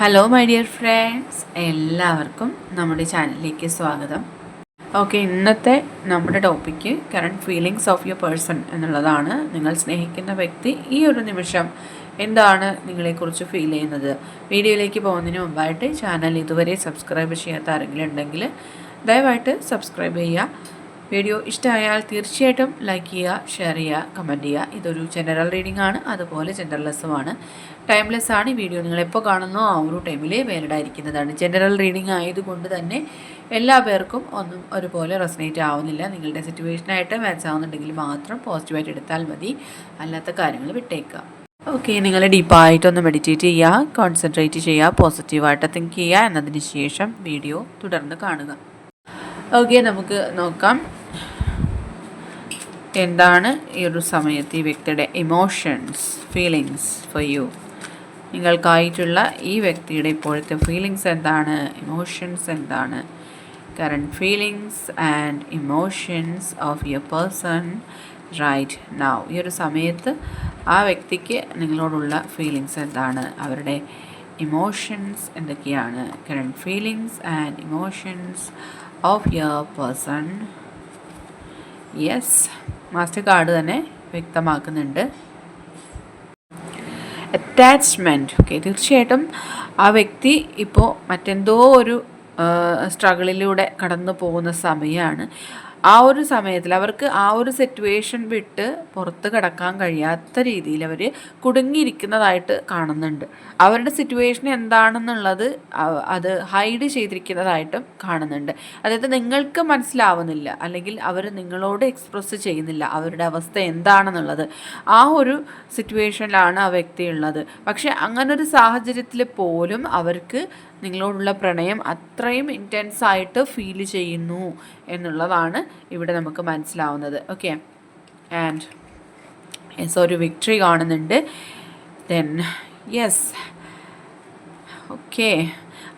Hello my dear friends എല്ലാവർക്കും നമ്മുടെ ചാനലിലേക്ക് സ്വാഗതം. ഓക്കെ ഇന്നത്തെ നമ്മുടെ topic current feelings of your person എന്നുള്ളതാണ് നിങ്ങൾ സ്നേഹിക്കുന്ന വ്യക്തി ഈ ഒരു നിമിഷം എന്താണ് നിങ്ങളെക്കുറിച്ച് ഫീൽ ചെയ്യുന്നത്. വീഡിയോയിലേക്ക് പോകുന്നതിന് മുമ്പായിട്ട് ചാനൽ ഇതുവരെ സബ്സ്ക്രൈബ് ചെയ്യാത്ത ആരെങ്കിലും ഉണ്ടെങ്കിൽ ദയവായിട്ട് സബ്സ്ക്രൈബ് ചെയ്യുക. വീഡിയോ ഇഷ്ടമായാൽ തീർച്ചയായിട്ടും ലൈക്ക് ചെയ്യുക ഷെയർ ചെയ്യുക കമന്റ് ചെയ്യുക. ഇതൊരു ജനറൽ റീഡിംഗ് ആണ് അതുപോലെ ജനറൽലെസ്സുമാണ് ടൈംലെസ് ആണ്. ഈ വീഡിയോ നിങ്ങൾ എപ്പോൾ കാണുന്നോ ആ ഒരു ടൈമിൽ വാലിഡ് ആയിരിക്കുന്നതാണ് ജനറൽ റീഡിംഗ് ആയതുകൊണ്ട് തന്നെ എല്ലാ പേർക്കും ഒന്നും ഒരുപോലെ റെസനേറ്റ് ആവുന്നില്ല. നിങ്ങളുടെ സിറ്റുവേഷനായിട്ട് മാച്ച് ആവുന്നുണ്ടെങ്കിൽ മാത്രം പോസിറ്റീവായിട്ട് എടുത്താൽ മതി. അല്ലാത്ത കാര്യങ്ങൾ വിട്ടേക്കുക. ഓക്കെ നിങ്ങൾ ഡീപ്പായിട്ടൊന്ന് മെഡിറ്റേറ്റ് ചെയ്യുക കോൺസെൻട്രേറ്റ് ചെയ്യുക പോസിറ്റീവായിട്ട് തിങ്ക് ചെയ്യുക എന്നതിന് ശേഷം വീഡിയോ തുടർന്ന് കാണുക. ഓക്കെ നമുക്ക് നോക്കാം. എന്താണ് ഈ ഒരു സമയത്ത് ഈ വ്യക്തിയുടെ ഇമോഷൻസ് ഫീലിങ്സ് ഫോർ യു നിങ്ങൾക്കായിട്ടുള്ള ഈ വ്യക്തിയുടെ ഇപ്പോഴത്തെ ഫീലിങ്സ് എന്താണ്? ഇമോഷൻസ് എന്താണ്? Current feelings and emotions of your person right now ഈ ഒരു സമയത്ത് ആ വ്യക്തിക്ക് നിങ്ങളോടുള്ള ഫീലിങ്സ് എന്താണ്? അവരുടെ ഇമോഷൻസ് എന്തൊക്കെയാണ്? Current feelings and emotions of your person yes master card തന്നെ വ്യക്തമാക്കുന്നുണ്ട്. അറ്റാച്ച്മെന്റ് ഓക്കെ തീർച്ചയായിട്ടും ആ വ്യക്തി ഇപ്പോൾ മറ്റെന്തോ ഒരു സ്ട്രഗിളിലൂടെ കടന്നു പോകുന്ന സമയമാണ് ആ ഒരു സമയത്തിൽ അവർക്ക് ആ ഒരു സിറ്റുവേഷൻ വിട്ട് പുറത്ത് കിടക്കാൻ കഴിയാത്ത രീതിയിൽ അവർ കുടുങ്ങിയിരിക്കുന്നതായിട്ട് കാണുന്നുണ്ട്. അവരുടെ സിറ്റുവേഷൻ എന്താണെന്നുള്ളത് അത് ഹൈഡ് ചെയ്തിരിക്കുന്നതായിട്ടും കാണുന്നുണ്ട്. അതായത് നിങ്ങൾക്ക് മനസ്സിലാവുന്നില്ല അല്ലെങ്കിൽ അവർ നിങ്ങളോട് എക്സ്പ്രസ് ചെയ്യുന്നില്ല അവരുടെ അവസ്ഥ എന്താണെന്നുള്ളത്. ആ ഒരു സിറ്റുവേഷനിലാണ് ആ വ്യക്തി ഉള്ളത്. പക്ഷേ അങ്ങനൊരു സാഹചര്യത്തിൽ പോലും അവർക്ക് നിങ്ങളോടുള്ള പ്രണയം അത്രയും ഇന്റൻസ് ആയിട്ട് ഫീൽ ചെയ്യുന്നു എന്നുള്ളതാണ് ഇവിടെ നമുക്ക് മനസ്സിലാവുന്നത്. ഓക്കെ ആൻഡ് യെസ് ഒരു വിക്ടറി കാണുന്നുണ്ട്. ദെൻ യെസ് ഓക്കെ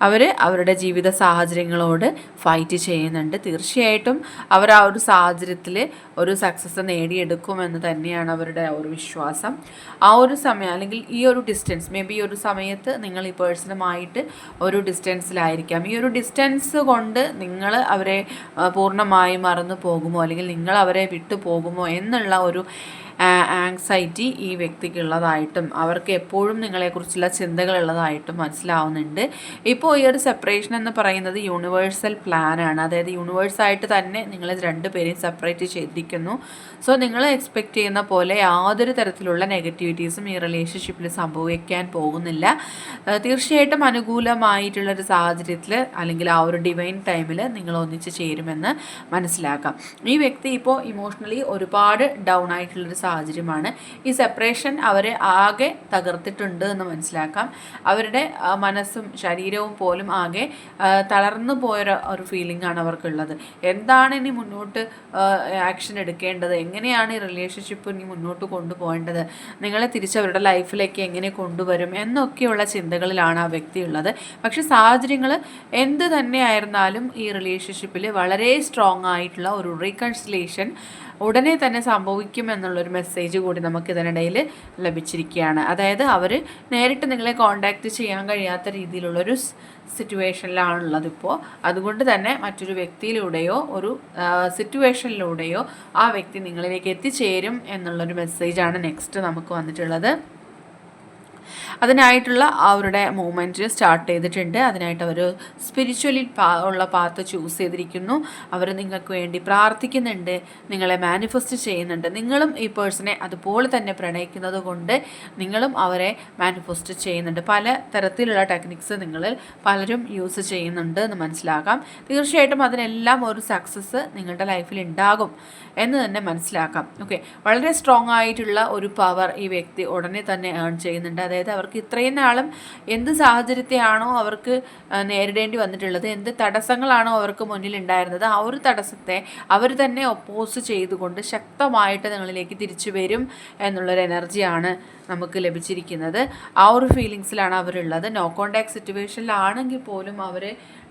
അവർ അവരുടെ ജീവിത സാഹചര്യങ്ങളോട് ഫൈറ്റ് ചെയ്യുന്നുണ്ട്. തീർച്ചയായിട്ടും അവർ ആ ഒരു സാഹചര്യത്തിൽ ഒരു സക്സസ് നേടിയെടുക്കുമെന്ന് തന്നെയാണ് അവരുടെ ഒരു വിശ്വാസം. ആ ഒരു സമയം അല്ലെങ്കിൽ ഈ ഒരു ഡിസ്റ്റൻസ് മേ ബി ഈ ഒരു സമയത്ത് നിങ്ങൾ ഈ പേഴ്സണുമായിട്ട് ഒരു ഡിസ്റ്റൻസിലായിരിക്കാം ഈ ഒരു ഡിസ്റ്റൻസ് കൊണ്ട് നിങ്ങൾ അവരെ പൂർണമായും മറന്നു പോകുമോ? അല്ലെങ്കിൽ നിങ്ങൾ അവരെ വിട്ടു പോകുമോ? എന്നുള്ള ഒരു ആങ്സൈറ്റി ഈ വ്യക്തിക്കുള്ളതായിട്ടും അവർക്ക് എപ്പോഴും നിങ്ങളെക്കുറിച്ചുള്ള ചിന്തകളുള്ളതായിട്ടും മനസ്സിലാവുന്നുണ്ട്. ഇപ്പോൾ ഈ ഒരു സെപ്പറേഷൻ എന്ന് പറയുന്നത് യൂണിവേഴ്സൽ പ്ലാനാണ് അതായത് യൂണിവേഴ്സായിട്ട് തന്നെ നിങ്ങൾ രണ്ടുപേരെയും സെപ്പറേറ്റ് ചെയ്തിരിക്കുന്നു. സോ നിങ്ങൾ എക്സ്പെക്റ്റ് ചെയ്യുന്ന പോലെ യാതൊരു തരത്തിലുള്ള നെഗറ്റിവിറ്റീസും ഈ റിലേഷൻഷിപ്പിൽ സംഭവിക്കാൻ പോകുന്നില്ല. തീർച്ചയായിട്ടും അനുകൂലമായിട്ടുള്ളൊരു സാഹചര്യത്തിൽ അല്ലെങ്കിൽ ആ ഒരു ഡിവൈൻ ടൈമിൽ നിങ്ങൾ ഒന്നിച്ച് ചേരുമെന്ന് മനസ്സിലാക്കാം. ഈ വ്യക്തി ഇപ്പോൾ ഇമോഷണലി ഒരുപാട് ഡൗൺ ആയിട്ടുള്ളൊരു സാഹചര്യമാണ്. ഈ സെപ്പറേഷൻ അവരെ ആകെ തകർത്തിട്ടുണ്ട് എന്ന് മനസ്സിലാക്കാം. അവരുടെ മനസ്സും ശരീരവും പോലും ആകെ തളർന്നു പോയ ഒരു ഫീലിംഗ് ആണ് അവർക്കുള്ളത്. എന്താണ് ഇനി മുന്നോട്ട് ആക്ഷൻ എടുക്കേണ്ടത്? എങ്ങനെയാണ് ഈ റിലേഷൻഷിപ്പ് ഇനി മുന്നോട്ട് കൊണ്ടുപോകേണ്ടത്? നിങ്ങളെ തിരിച്ച് അവരുടെ ലൈഫിലേക്ക് എങ്ങനെ കൊണ്ടുവരും? എന്നൊക്കെയുള്ള ചിന്തകളിലാണ് ആ വ്യക്തി ഉള്ളത്. പക്ഷെ സാഹചര്യങ്ങൾ എന്ത് തന്നെയായിരുന്നാലും ഈ റിലേഷൻഷിപ്പിൽ വളരെ സ്ട്രോങ് ആയിട്ടുള്ള ഒരു റീകൺസിലേഷൻ ഉടനെ തന്നെ സംഭവിക്കും എന്നുള്ളൊരു മെസ്സേജ് കൂടി നമുക്ക് ഇതിനിടയിൽ ലഭിച്ചിരിക്കുകയാണ്. അതായത് അവർ നേരിട്ട് നിങ്ങളെ കോണ്ടാക്ട് ചെയ്യാൻ കഴിയാത്ത രീതിയിലുള്ളൊരു സിറ്റുവേഷനിലാണുള്ളത് ഇപ്പോൾ അതുകൊണ്ട് തന്നെ മറ്റൊരു വ്യക്തിയിലൂടെയോ ഒരു സിറ്റുവേഷനിലൂടെയോ ആ വ്യക്തി നിങ്ങളിലേക്ക് എത്തിച്ചേരും എന്നുള്ളൊരു മെസ്സേജാണ് നെക്സ്റ്റ് നമുക്ക് വന്നിട്ടുള്ളത്. അതിനായിട്ടുള്ള അവരുടെ മൂവ്മെന്റ് സ്റ്റാർട്ട് ചെയ്തിട്ടുണ്ട്. അതിനായിട്ട് അവർ സ്പിരിച്വലി പാ ഉള്ള പാത്ത് ചൂസ് ചെയ്തിരിക്കുന്നു. അവർ നിങ്ങൾക്ക് വേണ്ടി പ്രാർത്ഥിക്കുന്നുണ്ട്. നിങ്ങളെ മാനിഫെസ്റ്റ് ചെയ്യുന്നുണ്ട്. നിങ്ങളും ഈ പേഴ്സണെ അതുപോലെ തന്നെ പ്രണയിക്കുന്നത് കൊണ്ട് നിങ്ങളും അവരെ മാനിഫെസ്റ്റ് ചെയ്യുന്നുണ്ട്. പല തരത്തിലുള്ള ടെക്നിക്സ് നിങ്ങൾ പലരും യൂസ് ചെയ്യുന്നുണ്ട് എന്ന് മനസ്സിലാക്കാം. തീർച്ചയായിട്ടും അതിനെല്ലാം ഒരു സക്സസ് നിങ്ങളുടെ ലൈഫിൽ ഉണ്ടാകും എന്ന് തന്നെ മനസ്സിലാക്കാം. ഓക്കെ വളരെ സ്ട്രോങ് ആയിട്ടുള്ള ഒരു പവർ ഈ വ്യക്തി ഉടനെ തന്നെ ഏൺ ചെയ്യുന്നുണ്ട്. അതായത് അവർക്ക് ഇത്രയും നാളും എന്ത് സാഹചര്യത്തെയാണോ അവർക്ക് നേരിടേണ്ടി വന്നിട്ടുള്ളത് എന്ത് തടസ്സങ്ങളാണോ അവർക്ക് മുന്നിൽ ഉണ്ടായിരുന്നത് ആ ഒരു തടസ്സത്തെ അവർ തന്നെ ഒപ്പോസ് ചെയ്തുകൊണ്ട് ശക്തമായിട്ട് നിങ്ങളിലേക്ക് തിരിച്ചു വരും എന്നുള്ളൊരു എനർജിയാണ് നമുക്ക് ലഭിച്ചിരിക്കുന്നത്. ആ ഒരു ഫീലിങ്സിലാണ് അവരുള്ളത്. നോ കോണ്ടാക്ട് സിറ്റുവേഷനിലാണെങ്കിൽ പോലും അവർ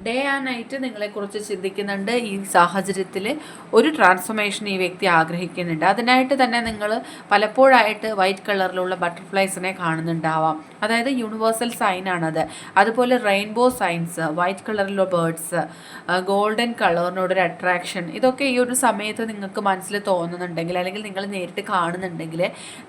ഡേ ആൻഡ് നൈറ്റ് നിങ്ങളെക്കുറിച്ച് ചിന്തിക്കുന്നുണ്ട്. ഈ സാഹചര്യത്തിൽ ഒരു ട്രാൻസ്ഫോർമേഷൻ ഈ വ്യക്തി ആഗ്രഹിക്കുന്നുണ്ട്. അതിനായിട്ട് തന്നെ നിങ്ങൾ പലപ്പോഴായിട്ട് വൈറ്റ് കളറിലുള്ള ബട്ടർഫ്ലൈസിനെ കാണുന്നുണ്ടാവാം. അതായത് യൂണിവേഴ്സൽ സൈനാണത് അതുപോലെ റെയിൻബോ സൈൻസ് വൈറ്റ് കളറിലുള്ള ബേർഡ്സ് ഗോൾഡൻ കളറിനോടൊരു അട്രാക്ഷൻ ഇതൊക്കെ ഈ ഒരു സമയത്ത് നിങ്ങൾക്ക് മനസ്സിൽ തോന്നുന്നുണ്ടെങ്കിൽ അല്ലെങ്കിൽ നിങ്ങൾ നേരിട്ട് കാണുന്നുണ്ടെങ്കിൽ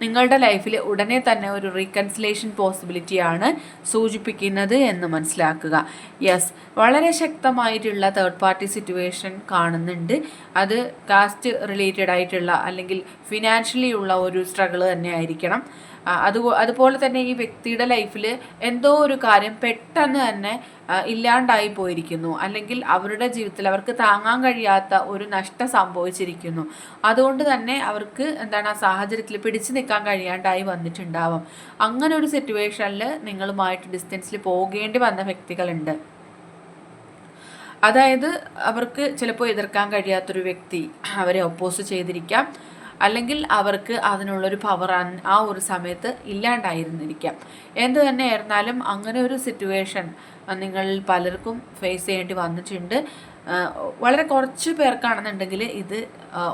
നിങ്ങളുടെ ലൈഫിൽ ഉടനെ തന്നെ ഒരു റീകൺസിലേഷൻ പോസിബിലിറ്റിയാണ് സൂചിപ്പിക്കുന്നത് എന്ന് മനസ്സിലാക്കുക. യെസ് വളരെ ശക്തമായിട്ടുള്ള തേർഡ് പാർട്ടി സിറ്റുവേഷൻ കാണുന്നുണ്ട്. അത് കാസ്റ്റ് റിലേറ്റഡ് ആയിട്ടുള്ള അല്ലെങ്കിൽ ഫിനാൻഷ്യലി ഉള്ള ഒരു സ്ട്രഗിൾ തന്നെ ആയിരിക്കണം. അത് അതുപോലെ തന്നെ ഈ വ്യക്തിയുടെ ലൈഫിൽ എന്തോ ഒരു കാര്യം പെട്ടെന്ന് തന്നെ ഇല്ലാണ്ടായി പോയിരിക്കുന്നു. അല്ലെങ്കിൽ അവരുടെ ജീവിതത്തിൽ അവർക്ക് താങ്ങാൻ കഴിയാത്ത ഒരു നഷ്ടം സംഭവിച്ചിരിക്കുന്നു. അതുകൊണ്ട് തന്നെ അവർക്ക് എന്താണ് ആ സാഹചര്യത്തിൽ പിടിച്ചു നിൽക്കാൻ കഴിയാണ്ടായി വന്നിട്ടുണ്ടാവാം. അങ്ങനെ ഒരു സിറ്റുവേഷനിൽ നിങ്ങളുമായിട്ട് ഡിസ്റ്റൻസിൽ പോകേണ്ടി വന്ന വ്യക്തികളുണ്ട്. അതായത് അവർക്ക് ചിലപ്പോൾ എതിർക്കാൻ കഴിയാത്തൊരു വ്യക്തി അവരെ ഒപ്പോസ് ചെയ്തിരിക്കാം. അല്ലെങ്കിൽ അവർക്ക് അതിനുള്ളൊരു പവർ ആ ഒരു സമയത്ത് ഇല്ലാണ്ടായിരുന്നിരിക്കാം. എന്തു തന്നെ ആയിരുന്നാലും അങ്ങനെ ഒരു സിറ്റുവേഷൻ നിങ്ങൾ പലർക്കും ഫേസ് ചെയ്യേണ്ടി വന്നിട്ടുണ്ട്. വളരെ കുറച്ച് പേർക്കാണെന്നുണ്ടെങ്കിൽ ഇത്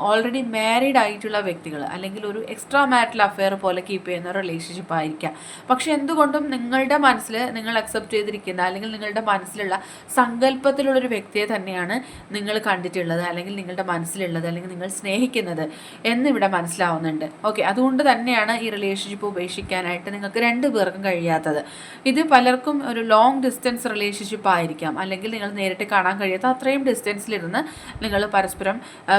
ഓൾറെഡി മാരീഡ് ആയിട്ടുള്ള വ്യക്തികൾ അല്ലെങ്കിൽ ഒരു എക്സ്ട്രാ മാരിറ്റൽ അഫെയർ പോലെ കീപ്പ് ചെയ്യുന്ന റിലേഷൻഷിപ്പ് ആയിരിക്കാം. പക്ഷെ എന്തുകൊണ്ടും നിങ്ങളുടെ മനസ്സിൽ നിങ്ങൾ അക്സെപ്റ്റ് ചെയ്തിരിക്കുന്ന അല്ലെങ്കിൽ നിങ്ങളുടെ മനസ്സിലുള്ള സങ്കല്പത്തിലുള്ളൊരു വ്യക്തിയെ തന്നെയാണ് നിങ്ങൾ കണ്ടിട്ടുള്ളത് അല്ലെങ്കിൽ നിങ്ങളുടെ മനസ്സിലുള്ളത് അല്ലെങ്കിൽ നിങ്ങൾ സ്നേഹിക്കുന്നത് എന്നിവിടെ മനസ്സിലാവുന്നുണ്ട്. ഓക്കെ അതുകൊണ്ട് തന്നെയാണ് ഈ റിലേഷൻഷിപ്പ് ഉപേക്ഷിക്കാനായിട്ട് നിങ്ങൾക്ക് രണ്ട് പേർക്കും കഴിയാത്തത്. ഇത് പലർക്കും ഒരു ലോങ് ഡിസ്റ്റൻസ് റിലേഷൻഷിപ്പ് ആയിരിക്കാം. അല്ലെങ്കിൽ നിങ്ങൾ നേരിട്ട് കാണാൻ കഴിയാത്ത അത്രയും ഡിസ്റ്റൻസിലിരുന്ന് നിങ്ങൾ പരസ്പരം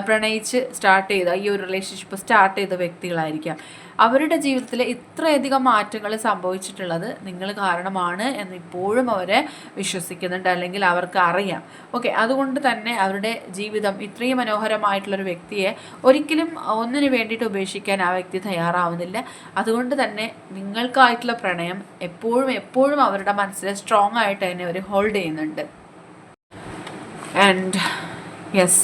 പ്രണയിച്ച് സ്റ്റാർട്ട് ചെയ്ത ഈ ഒരു റിലേഷൻഷിപ്പ് സ്റ്റാർട്ട് ചെയ്ത വ്യക്തികളായിരിക്കാം. അവരുടെ ജീവിതത്തിൽ ഇത്രയധികം മാറ്റങ്ങൾ സംഭവിച്ചിട്ടുള്ളത് നിങ്ങൾ കാരണമാണ് എന്ന് ഇപ്പോഴും അവരെ വിശ്വസിക്കുന്നുണ്ട് അല്ലെങ്കിൽ അവർക്ക് അറിയാം. ഓക്കെ അതുകൊണ്ട് തന്നെ അവരുടെ ജീവിതം ഇത്രയും മനോഹരമായിട്ടുള്ളൊരു വ്യക്തിയെ ഒരിക്കലും ഒന്നിനു വേണ്ടിയിട്ട് ഉപേക്ഷിക്കാൻ ആ വ്യക്തി തയ്യാറാവുന്നില്ല. അതുകൊണ്ട് തന്നെ നിങ്ങൾക്കായിട്ടുള്ള പ്രണയം എപ്പോഴും എപ്പോഴും അവരുടെ മനസ്സിൽ സ്ട്രോങ് ആയിട്ട് തന്നെ അവർ ഹോൾഡ് ചെയ്യുന്നുണ്ട്. ആൻഡ് യെസ്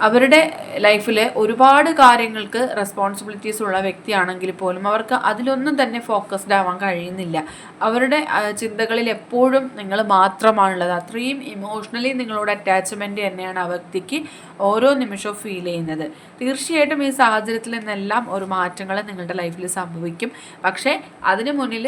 അവരുടെ ലൈഫിൽ ഒരുപാട് കാര്യങ്ങൾക്ക് റെസ്പോൺസിബിലിറ്റീസ് ഉള്ള വ്യക്തിയാണെങ്കിൽ പോലും അവർക്ക് അതിലൊന്നും തന്നെ ഫോക്കസ്ഡ് ആവാൻ കഴിയുന്നില്ല. അവരുടെ ചിന്തകളിൽ എപ്പോഴും നിങ്ങൾ മാത്രമാണുള്ളത്. അത്രയും ഇമോഷണലി നിങ്ങളോട് അറ്റാച്ച്മെന്റ് തന്നെയാണ് ആ വ്യക്തിക്ക് ഓരോ നിമിഷവും ഫീൽ ചെയ്യുന്നത്. തീർച്ചയായിട്ടും ഈ സാഹചര്യത്തിൽ നിന്നെല്ലാം ഒരു മാറ്റങ്ങൾ നിങ്ങളുടെ ലൈഫിൽ സംഭവിക്കും. പക്ഷേ അതിന് മുന്നിൽ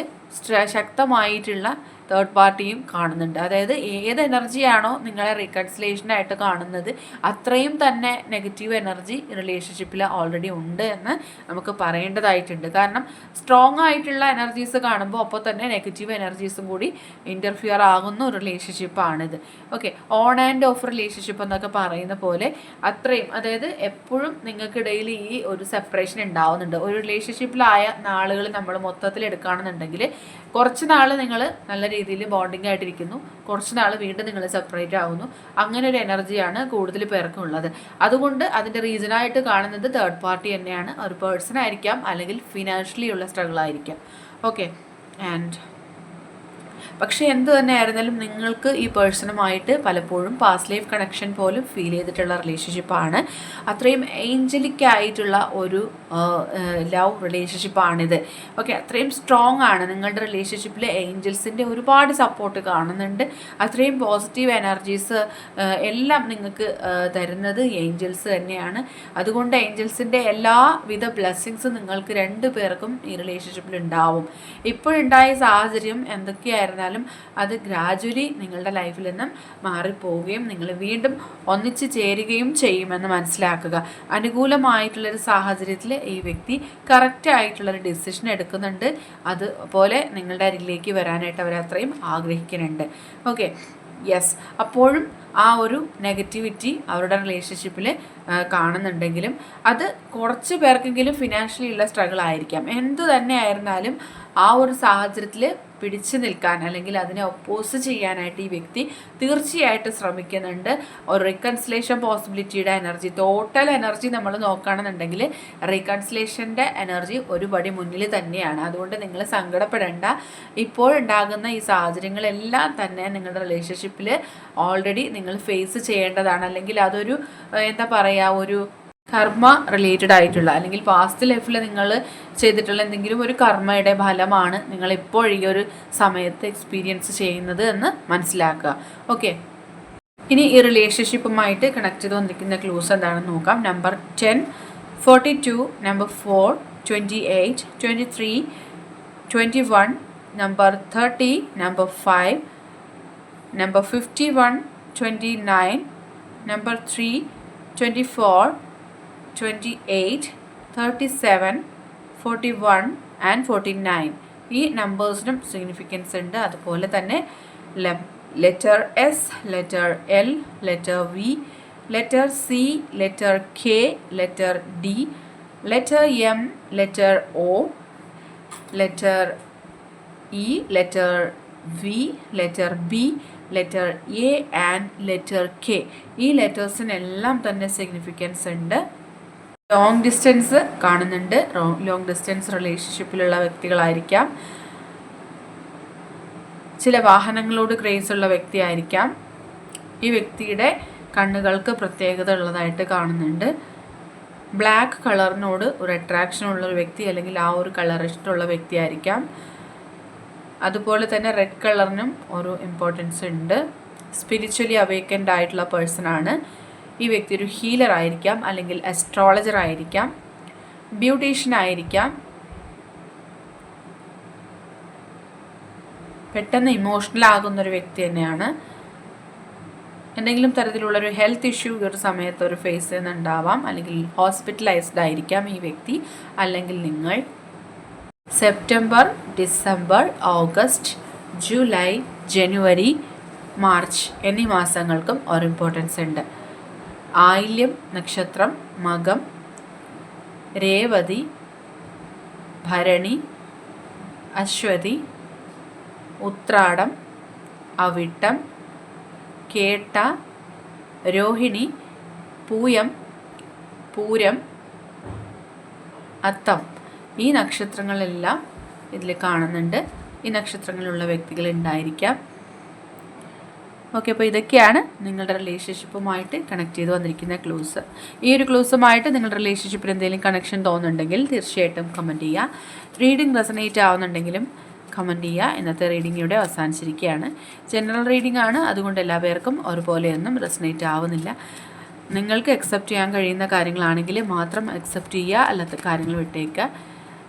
ശക്തമായിട്ടുള്ള തേർഡ് പാർട്ടിയും കാണുന്നുണ്ട്. അതായത് ഏത് എനർജിയാണോ നിങ്ങളെ റീകൺസിലേഷനായിട്ട് കാണുന്നത് അത്രയും തന്നെ നെഗറ്റീവ് എനർജി റിലേഷൻഷിപ്പിൽ ഓൾറെഡി ഉണ്ട് എന്ന് നമുക്ക് പറയേണ്ടതായിട്ടുണ്ട്. കാരണം സ്ട്രോങ് ആയിട്ടുള്ള എനർജീസ് കാണുമ്പോൾ അപ്പോൾ തന്നെ നെഗറ്റീവ് എനർജീസും കൂടി ഇന്റർഫിയർ ആകുന്ന റിലേഷൻഷിപ്പാണിത് okay on and off relationship എന്നൊക്കെ പറയുന്ന പോലെ അത്രയും അതായത് എപ്പോഴും നിങ്ങൾക്കിടയിൽ ഈ ഒരു സെപ്പറേഷൻ ഉണ്ടാവുന്നുണ്ട്. ഒരു റിലേഷൻഷിപ്പിലായ നാളുകൾ നമ്മൾ മൊത്തത്തിൽ എടുക്കുകയാണെന്നുണ്ടെങ്കിൽ കുറച്ച് നാൾ നിങ്ങൾ നല്ല രീതിയിൽ ബോണ്ടിങ് ആയിട്ടിരിക്കുന്നു. കുറച്ച് നാൾ വീണ്ടും നിങ്ങൾ സെപ്പറേറ്റ് ആവുന്നു. അങ്ങനെ ഒരു എനർജിയാണ് കൂടുതൽ പേർക്കും ഉള്ളത് അതുകൊണ്ട് അതിന്റെ റീസണായിട്ട് കാണുന്നത് തേർഡ് പാർട്ടി തന്നെയാണ്. ഒരു പേഴ്സൺ ആയിരിക്കാം അല്ലെങ്കിൽ ഫിനാൻഷ്യലി ഉള്ള സ്ട്രഗിൾ ആയിരിക്കാം. ഓക്കെ ആൻഡ് പക്ഷേ എന്ത് തന്നെ ആയിരുന്നാലും നിങ്ങൾക്ക് ഈ പേഴ്സണുമായിട്ട് പലപ്പോഴും പാസ്റ്റ് ലൈഫ് കണക്ഷൻ പോലും ഫീൽ ചെയ്തിട്ടുള്ള റിലേഷൻഷിപ്പാണ് അത്രയും ഏഞ്ചലിക്കായിട്ടുള്ള ഒരു ലവ് റിലേഷൻഷിപ്പാണിത് ഓക്കെ അത്രയും സ്ട്രോങ് ആണ്. നിങ്ങളുടെ റിലേഷൻഷിപ്പിൽ ഏഞ്ചൽസിന്റെ ഒരുപാട് സപ്പോർട്ട് കാണുന്നുണ്ട്. അത്രയും പോസിറ്റീവ് എനർജീസ് എല്ലാം നിങ്ങൾക്ക് തരുന്നത് ഏഞ്ചൽസ് തന്നെയാണ്. അതുകൊണ്ട് ഏഞ്ചൽസിന്റെ എല്ലാവിധ ബ്ലെസ്സിങ്സും നിങ്ങൾക്ക് രണ്ടു പേർക്കും ഈ റിലേഷൻഷിപ്പിൽ ഉണ്ടാവും. ഇപ്പോഴുണ്ടായ സാഹചര്യം എന്തൊക്കെയായിരുന്നാലും കഴിഞ്ഞാലും അത് ഗ്രാജുവലി നിങ്ങളുടെ ലൈഫിൽ നിന്നും മാറിപ്പോവുകയും നിങ്ങൾ വീണ്ടും ഒന്നിച്ചു ചേരുകയും ചെയ്യുമെന്ന് മനസ്സിലാക്കുക. അനുകൂലമായിട്ടുള്ളൊരു സാഹചര്യത്തിൽ ഈ വ്യക്തി കറക്റ്റ് ആയിട്ടുള്ളൊരു ഡിസിഷൻ എടുക്കുന്നുണ്ട്. അതുപോലെ നിങ്ങളുടെ അരികിലേക്ക് വരാനായിട്ട് അവർ അത്രയും ആഗ്രഹിക്കുന്നുണ്ട്. ഓക്കെ യെസ് അപ്പോഴും ആ ഒരു നെഗറ്റിവിറ്റി അവരുടെ റിലേഷൻഷിപ്പിൽ കാണുന്നുണ്ടെങ്കിലും അത് കുറച്ച് പേർക്കെങ്കിലും ഫിനാൻഷ്യലി ഉള്ള സ്ട്രഗിൾ ആയിരിക്കാം. എന്തു തന്നെ ആയിരുന്നാലും ആ ഒരു സാഹചര്യത്തിൽ പിടിച്ചു നിൽക്കാൻ അല്ലെങ്കിൽ അതിനെ ഒപ്പോസ് ചെയ്യാനായിട്ട് ഈ വ്യക്തി തീർച്ചയായിട്ടും ശ്രമിക്കുന്നുണ്ട്. ഒരു റീകൺസിലേഷൻ പോസിബിലിറ്റിയുടെ എനർജി ടോട്ടൽ എനർജി നമ്മൾ നോക്കുകയാണെന്നുണ്ടെങ്കിൽ റീകൺസിലേഷന്റെ എനർജി ഒരുപടി മുന്നിൽ തന്നെയാണ്. അതുകൊണ്ട് നിങ്ങൾ സങ്കടപ്പെടേണ്ട. ഇപ്പോഴുണ്ടാകുന്ന ഈ സാഹചര്യങ്ങളെല്ലാം തന്നെ നിങ്ങളുടെ റിലേഷൻഷിപ്പിൽ ഓൾറെഡി നിങ്ങൾ ഫേസ് ചെയ്യേണ്ടതാണ്. അല്ലെങ്കിൽ അതൊരു എന്താ പറയുക ഒരു കർമ്മ റിലേറ്റഡ് ആയിട്ടുള്ള അല്ലെങ്കിൽ പാസ്റ്റ് ലൈഫിൽ നിങ്ങൾ ചെയ്തിട്ടുള്ള എന്തെങ്കിലും ഒരു കർമ്മയുടെ ഫലമാണ് നിങ്ങൾ ഇപ്പോൾ ഈ ഒരു സമയത്ത് എക്സ്പീരിയൻസ് ചെയ്യുന്നത് എന്ന് മനസ്സിലാക്കുക. ഓക്കെ ഇനി ഈ റിലേഷൻഷിപ്പുമായിട്ട് കണക്ട് ചെയ്ത് വന്നിരിക്കുന്ന ക്ലൂസ് എന്താണെന്ന് നോക്കാം. Number ten forty two number four twenty eight twenty three twenty one number thirty number five number fifty one twenty nine number three twenty four twenty eight thirty seven forty one and forty nine ഈ നമ്പേഴ്സിനും significance ഉണ്ട്. അതുപോലെ തന്നെ letter S letter L letter V letter C letter K letter D letter M letter O letter E letter V letter B letter A and letter K ഈ ലെറ്റേഴ്സിനെല്ലാം തന്നെ significance ഉണ്ട്. Long distance കാണുന്നുണ്ട്. Long distance റിലേഷൻഷിപ്പിലുള്ള വ്യക്തികളായിരിക്കാം. ചില വാഹനങ്ങളോട് craze ഉള്ള വ്യക്തിയായിരിക്കാം. ഈ വ്യക്തിയുടെ കണ്ണുകൾക്ക് പ്രത്യേകത ഉള്ളതായിട്ട് കാണുന്നുണ്ട്. ബ്ലാക്ക് കളറിനോട് ഒരു അട്രാക്ഷൻ ഉള്ള ഒരു വ്യക്തി അല്ലെങ്കിൽ ആ ഒരു കളർ ഇഷ്ടമുള്ള വ്യക്തിയായിരിക്കാം. അതുപോലെ തന്നെ റെഡ് കളറിനും ഒരു ഇമ്പോർട്ടൻസ് ഉണ്ട്. സ്പിരിച്വലി അവേക്കൻഡ് ആയിട്ടുള്ള പേഴ്സൺ ആണ്. ഈ വ്യക്തി ഒരു ഹീലർ ആയിരിക്കാം അല്ലെങ്കിൽ അസ്ട്രോളജർ ആയിരിക്കാം ബ്യൂട്ടീഷ്യൻ ആയിരിക്കാം. പെട്ടെന്ന് ഇമോഷണൽ ആകുന്ന ഒരു വ്യക്തി തന്നെയാണ്. എന്തെങ്കിലും തരത്തിലുള്ള ഒരു ഹെൽത്ത് ഇഷ്യൂ ഈ ഒരു സമയത്ത് ഒരു ഫേസ് ചെയ്യുന്നുണ്ടാവാം അല്ലെങ്കിൽ ഹോസ്പിറ്റലൈസ്ഡ് ആയിരിക്കാം ഈ വ്യക്തി അല്ലെങ്കിൽ നിങ്ങൾ. സെപ്റ്റംബർ ഡിസംബർ ഓഗസ്റ്റ് ജൂലൈ ജനുവരി മാർച്ച് എന്നീ മാസങ്ങൾക്കും ഒരു ഇമ്പോർട്ടൻസ് ഉണ്ട്. ആയില്യം നക്ഷത്രം മകം രേവതി ഭരണി അശ്വതി ഉത്രാടം അവിട്ടം കേട്ട രോഹിണി പൂയം പൂരം അത്തം. ഈ നക്ഷത്രങ്ങളെല്ലാം ഇതിൽ കാണുന്നുണ്ട്. ഈ നക്ഷത്രങ്ങളിലുള്ള വ്യക്തികൾ ഉണ്ടായിരിക്കാം ഓക്കെ അപ്പോൾ ഇതൊക്കെയാണ് നിങ്ങളുടെ റിലേഷൻഷിപ്പുമായിട്ട് കണക്ട് ചെയ്ത് വന്നിരിക്കുന്ന ക്ലൂസ് ഈ ഒരു ക്ലൂസുമായിട്ട് നിങ്ങളുടെ റിലേഷൻഷിപ്പിന് എന്തെങ്കിലും കണക്ഷൻ തോന്നുന്നുണ്ടെങ്കിൽ തീർച്ചയായിട്ടും കമന്റ് ചെയ്യുക റീഡിംഗ് റെസനേറ്റ് ആവുന്നുണ്ടെങ്കിലും കമന്റ് ചെയ്യുക ഇന്നത്തെ റീഡിംഗ് ഇവിടെ അവസാനിച്ചിരിക്കുകയാണ്. ജനറൽ റീഡിംഗ് ആണ്. അതുകൊണ്ട് എല്ലാ പേർക്കും ഒരുപോലെയൊന്നും റെസനേറ്റ് ആവുന്നില്ല. നിങ്ങൾക്ക് അക്സെപ്റ്റ് ചെയ്യാൻ കഴിയുന്ന കാര്യങ്ങളാണെങ്കിൽ മാത്രം അക്സെപ്റ്റ് ചെയ്യുക അല്ലാത്ത കാര്യങ്ങൾ വിട്ടേക്കുക